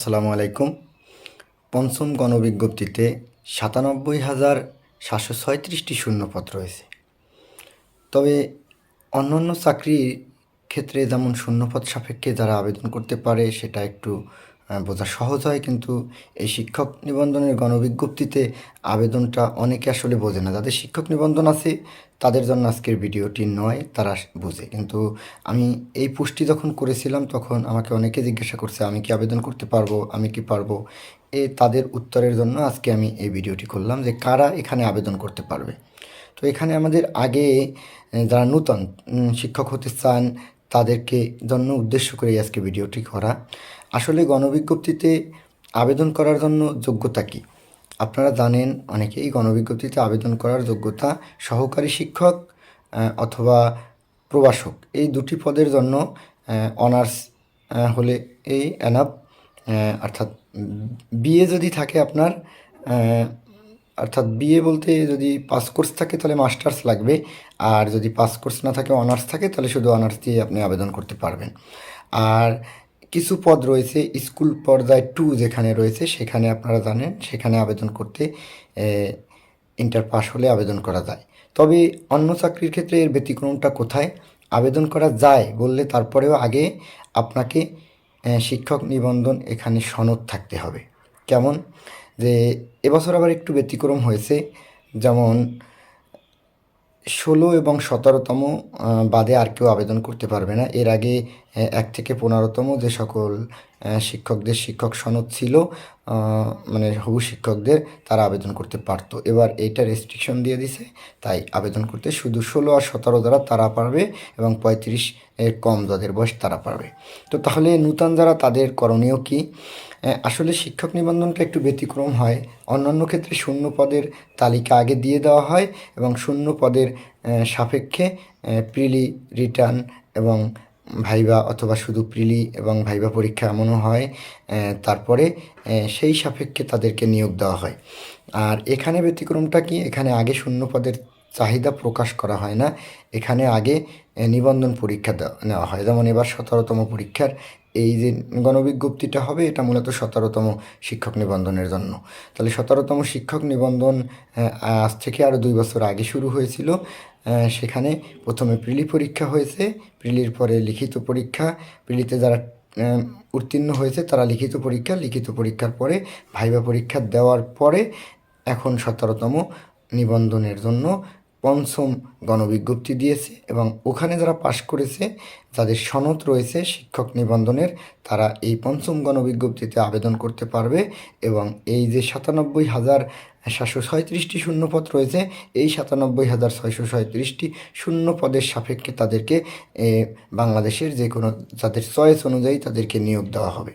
আসসালামু আলাইকুম। পঞ্চম গণবিজ্ঞপ্তিতে সাতানব্বই হাজার সাতশো ছয়ত্রিশটি শূন্যপদ রয়েছে। তবে অন্যান্য চাকরির ক্ষেত্রে যেমন শূন্যপদ সাপেক্ষে যারা আবেদন করতে পারে সেটা একটু বোঝা সহজ হয়, কিন্তু এই শিক্ষক নিবন্ধনের গণবিজ্ঞপ্তিতে আবেদনটা অনেকে আসলে বোঝে না। যাদের শিক্ষক নিবন্ধন আছে, তাদের জন্য আজকের ভিডিওটি নয়, তারা বোঝে। কিন্তু আমি এই পুষ্টি যখন করেছিলাম, তখন আমাকে অনেকে জিজ্ঞাসা করছে, আমি কি আবেদন করতে পারব, আমি কি পারব? এ তাদের উত্তরের জন্য আজকে আমি এই ভিডিওটি করলাম যে কারা এখানে আবেদন করতে পারবে। তো এখানে আমাদের আগে যারা নূতন শিক্ষক হতে চান তাদেরকে জন্য উদ্দেশ্য করে আজকে ভিডিওটি করা। আসলে গণবিজ্ঞপ্তিতে আবেদন করার জন্য যোগ্যতা কী? আপনারা জানেন অনেকেই গণবিজ্ঞপ্তিতে আবেদন করার যোগ্যতা সহকারী শিক্ষক অথবা প্রভাষক। এই দুটি পদের জন্য অনার্স হলে এই অ্যানাপ অর্থাৎ বিএ যদি থাকে আপনার অর্থাৎ বিএ বলতে যদি পাস কোর্স থাকে তাহলে মাস্টার্স লাগবে, আর যদি পাস কোর্স না থাকে, অনার্স থাকে, তাহলে শুধু অনার্স দিয়ে আপনি আবেদন করতে পারবেন। আর কিছু পদ রয়েছে, স্কুল পর্যায়ে টু যেখানে রয়েছে, সেখানে আপনারা জানেন, সেখানে আবেদন করতে ইন্টার পাস হলে আবেদন করা যায়। তবে অন্য চাকরির ক্ষেত্রে এর ব্যতিক্রমটা কোথায়? আবেদন করা যায় বললে তারপরেও আগে আপনাকে শিক্ষক নিবন্ধন এখানে সনদ থাকতে হবে। কেমন? যে এবছর আবার একটু ব্যতিক্রম হয়েছে। যেমন ষোলো এবং সতেরোতম বাদে আর কেউ আবেদন করতে পারবে না। এর আগে এক থেকে পনেরোতম যে সকল শিক্ষকদের শিক্ষক সনদ ছিল মানে হবু শিক্ষকদের তারা আবেদন করতে পারতো। এবার এইটা রেস্ট্রিকশন দিয়ে দিছে, তাই আবেদন করতে শুধু ষোলো আর সতেরো দ্বারা তারা পারবে এবং পঁয়ত্রিশ এর কম যাদের বয়স তারা পারবে। তো তাহলে নূতন যারা, তাদের করণীয় কি? আসলে শিক্ষক নিবন্ধনটা একটু ব্যতিক্রম হয়। অন্যান্য ক্ষেত্রে শূন্য পদের তালিকা আগে দিয়ে দেওয়া হয় এবং শূন্য পদের সাপেক্ষে প্রিলি রিটার্ন এবং ভাইবা অথবা শুধু প্রিলি এবং ভাইবা পরীক্ষা এমনও হয় তারপরে সেই সাপেক্ষে তাদেরকে নিয়োগ দেওয়া হয়। আর এখানে ব্যতিক্রমটা কি? এখানে আগে শূন্য পদের চাহিদা প্রকাশ করা হয় না। এখানে আগে নিবন্ধন পরীক্ষা নেওয়া হয়। যেমন এবার সতেরোতম পরীক্ষার এই যে গণবিজ্ঞপ্তিটা হবে, এটা মূলত সতেরোতম শিক্ষক নিবন্ধনের জন্য। তাহলে সতেরোতম শিক্ষক নিবন্ধন আজ থেকে আরও দুই বছর আগে শুরু হয়েছিল। সেখানে প্রথমে প্রিলি পরীক্ষা হয়েছে। প্রিলির পরে লিখিত পরীক্ষা। প্রিলিতে যারা উত্তীর্ণ হয়েছে, তারা লিখিত পরীক্ষা। লিখিত পরীক্ষার পরে ভাইবা পরীক্ষা দেওয়ার পরে এখন সতেরোতম নিবন্ধনের জন্য পঞ্চম গণবিজ্ঞপ্তি দিয়েছে এবং ওখানে যারা পাশ করেছে, যাদের সনদ রয়েছে শিক্ষক নিবন্ধনের, তারা এই পঞ্চম গণবিজ্ঞপ্তিতে আবেদন করতে পারবে এবং এই যে সাতানব্বই হাজার সাতশো ছয়ত্রিশটি শূন্যপদ রয়েছে, এই সাতানব্বই হাজার ছয়শো ছয়ত্রিশটি শূন্য পদের সাপেক্ষে তাদেরকে বাংলাদেশের যে কোনো, যাদের চয়েস অনুযায়ী তাদেরকে নিয়োগ দেওয়া হবে।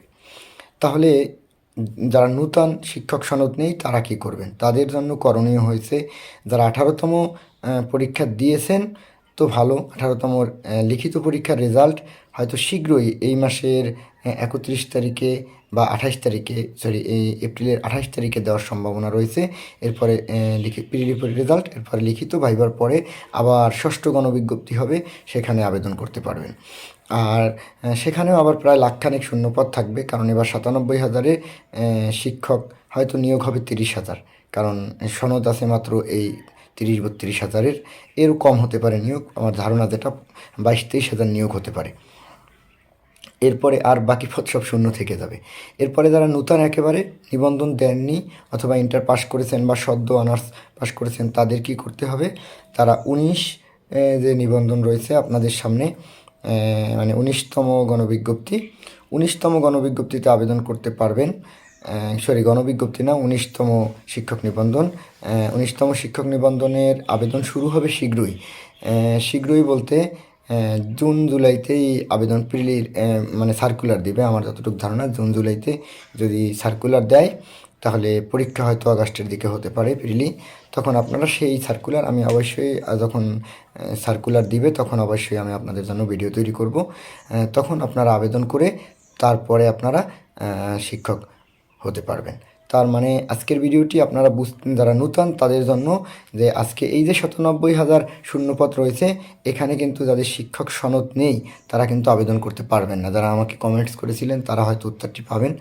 তাহলে যারা নূতন শিক্ষক সনদ নেই, তারা কি করবেন? তাদের জন্য করণীয় হয়েছে, যারা আঠারোতম পরীক্ষা দিয়েছেন। তো ভালো, আঠারোতম লিখিত পরীক্ষার রেজাল্ট হয়তো শীঘ্রই এই মাসের একত্রিশ তারিখে বা আঠাশ তারিখে সরি এই এপ্রিলের আঠাশ তারিখে দেওয়ার সম্ভাবনা রয়েছে। এরপরে লিখিত প্রিলিপের রেজাল্ট এরপরে লিখিত ভাইবার পরে আবার ষষ্ঠ গণবিজ্ঞপ্তি হবে, সেখানে আবেদন করতে পারবেন। আর সেখানেও আবার প্রায় লাখখানেক শূন্যপদ থাকবে, কারণ এবার সাতানব্বই হাজারে শিক্ষক হয়তো নিয়োগ হবে তিরিশ হাজার। কারণ সনদ আছে মাত্র এই তিরিশ বত্রিশ হাজারের এরও কম হতে পারে নিয়োগ। আমার ধারণা যেটা, বাইশ তেইশ হাজার নিয়োগ হতে পারে। এরপরে আর বাকি পদ সব শূন্য থেকে যাবে। এরপরে যারা নূতন একেবারে নিবন্ধন দেননি অথবা ইন্টার পাস করেছেন বা সদ্য অনার্স পাস করেছেন, তাদের কি করতে হবে? তারা উনিশ যে নিবন্ধন রয়েছে আপনাদের সামনে মানে উনিশতম গণবিজ্ঞপ্তি, উনিশতম গণবিজ্ঞপ্তিতে আবেদন করতে পারবেন। সরি, গণবিজ্ঞপ্তি না, উনিশতম শিক্ষক নিবন্ধন। উনিশতম শিক্ষক নিবন্ধনের আবেদন শুরু হবে শীঘ্রই। শীঘ্রই বলতে জুন জুলাইতেই আবেদন প্রিলির মানে সার্কুলার দিবে, আমার যতটুকু ধারণা, জুন জুলাইতে যদি সার্কুলার দেয়, তাহলে পরীক্ষা হয়তো আগস্টের দিকে হতে পারে প্রিলি। তখন আপনারা সেই সার্কুলার আমি অবশ্যই যখন সার্কুলার দিবে, তখন অবশ্যই আমি আপনাদের জন্য ভিডিও তৈরি করব। তখন আপনারা আবেদন করে, তারপরে আপনারা শিক্ষক হতে পারবেন। তার মানে আজকের ভিডিওটি আপনারা বুঝ যারা নূতন, তাদের জন্য যে আজকে এই যে সাতানব্বই হাজার শূন্যপদ রয়েছে, এখানে কিন্তু যাদের শিক্ষক সনদ নেই, তারা কিন্তু আবেদন করতে পারবেন না। যারা আমাকে কমেন্টস করেছিলেন, তারা হয়তো উত্তরটি পাবেন।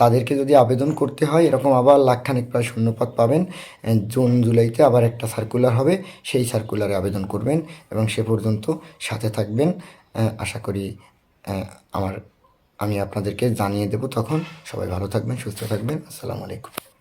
তাদেরকে যদি আবেদন করতে হয়, এরকম আবার লাখখানিক প্রায় শূন্যপদ পাবেন। জুন জুলাইতে আবার একটা সার্কুলার হবে। সেই সার্কুলারে আবেদন করবেন এবং সে পর্যন্ত সাথে থাকবেন। আশা করি আমার আমি আপনাদেরকে জানিয়ে দেব তখন সবাই ভালো থাকবেন সুস্থ থাকবেন। আসসালামু আলাইকুম।